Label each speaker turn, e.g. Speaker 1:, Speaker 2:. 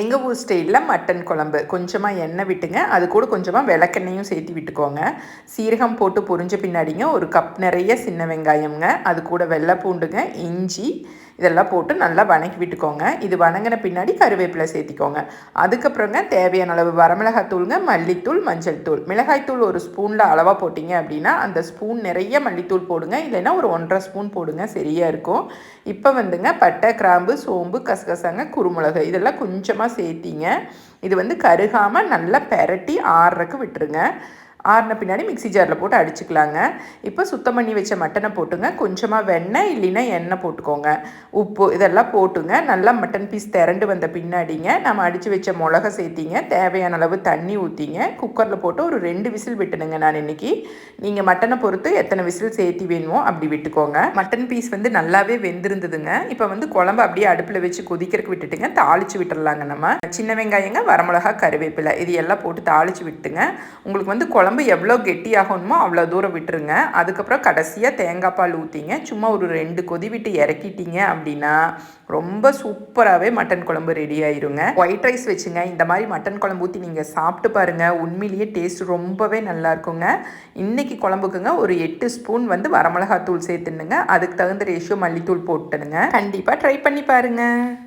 Speaker 1: எங்கள் ஊர் ஸ்டைலில் மட்டன் குழம்பு. கொஞ்சமாக எண்ணெய் விட்டுங்க. அது கூட கொஞ்சமாக விளக்கெண்ணையும் சேர்த்து விட்டுக்கோங்க. சீரகம் போட்டு பொரிஞ்ச பின்னாடிங்க ஒரு கப் நிறைய சின்ன வெங்காயம்ங்க. அது கூட வெள்ளை பூண்டுங்க இஞ்சி இதெல்லாம் போட்டு நல்லா வணக்கி விட்டுக்கோங்க. இது வணங்கின பின்னாடி கருவேப்பிலை சேர்த்திக்கோங்க. அதுக்கப்புறங்க தேவையான அளவு வரமிளகாத்தூளுங்க மல்லித்தூள் மஞ்சள் தூள். மிளகாய்த்தூள் ஒரு ஸ்பூனில் அளவாக போட்டிங்க அப்படின்னா அந்த ஸ்பூன் நிறைய மல்லித்தூள் போடுங்க. இல்லைன்னா ஒரு ஒன்றரை ஸ்பூன் போடுங்க. சரியாக இருக்கும். இப்போ வந்துங்க பட்டை கிராம்பு சோம்பு கசகசாங்க குருமிளகு இதெல்லாம் கொஞ்சமாக சேர்த்திங்க. இது வந்து கருகாமல் நல்லா பெரட்டி ஆறுறக்கு விட்டுருங்க. ஆறின பின்னாடி மிக்ஸி ஜாரில் போட்டு அடிச்சுக்கலாங்க. இப்போ சுத்தம் பண்ணி வச்ச மட்டனை போட்டுங்க. கொஞ்சமாக வெண்ணெய் இல்லைன்னா எண்ணெய் போட்டுக்கோங்க. உப்பு இதெல்லாம் போட்டுங்க. நல்லா மட்டன் பீஸ் திரண்டு வந்த பின்னாடிங்க நம்ம அடித்து வச்ச மிளகை சேர்த்திங்க. தேவையான அளவு தண்ணி ஊற்றிங்க குக்கரில் போட்டு ஒரு ரெண்டு விசில் விட்டுனுங்க நான் இன்னைக்கு. நீங்கள் மட்டனை பொறுத்து எத்தனை விசில் சேர்த்தி வேணுமோ அப்படி விட்டுக்கோங்க. மட்டன் பீஸ் வந்து நல்லாவே வெந்திருந்ததுங்க. இப்போ வந்து குழம்பு அப்படியே அடுப்பில் வச்சு கொதிக்கிறதுக்கு விட்டுட்டுங்க. தாளித்து விட்டுடலாங்க நம்ம. சின்ன வெங்காயங்க வரமிளகா கருவேப்பிலை இது எல்லாம் போட்டு தாளித்து விட்டுங்க உங்களுக்கு வந்து குழம்பு எவ்வளோ கெட்டியாகணுமோ அவ்வளோ தூரம் விட்டுருங்க. அதுக்கப்புறம் கடைசியாக தேங்காய் பால் ஊற்றிங்க சும்மா ஒரு ரெண்டு கொதி விட்டு இறக்கிட்டீங்க அப்படின்னா ரொம்ப சூப்பராகவே மட்டன் குழம்பு ரெடி ஆயிருங்க. ஒயிட் ரைஸ் வச்சுங்க. இந்த மாதிரி மட்டன் குழம்பு ஊற்றி நீங்கள் சாப்பிட்டு பாருங்கள் உண்மையிலேயே டேஸ்ட் ரொம்பவே நல்லா இருக்குங்க. இன்னைக்கு குழம்புக்குங்க ஒரு எட்டு ஸ்பூன் வந்து வரமிளகாத்தூள் சேர்த்துனுங்க அதுக்கு தகுந்த ரேஷியோ மல்லித்தூள் போட்டுனுங்க கண்டிப்பாக ட்ரை பண்ணி பாருங்கள்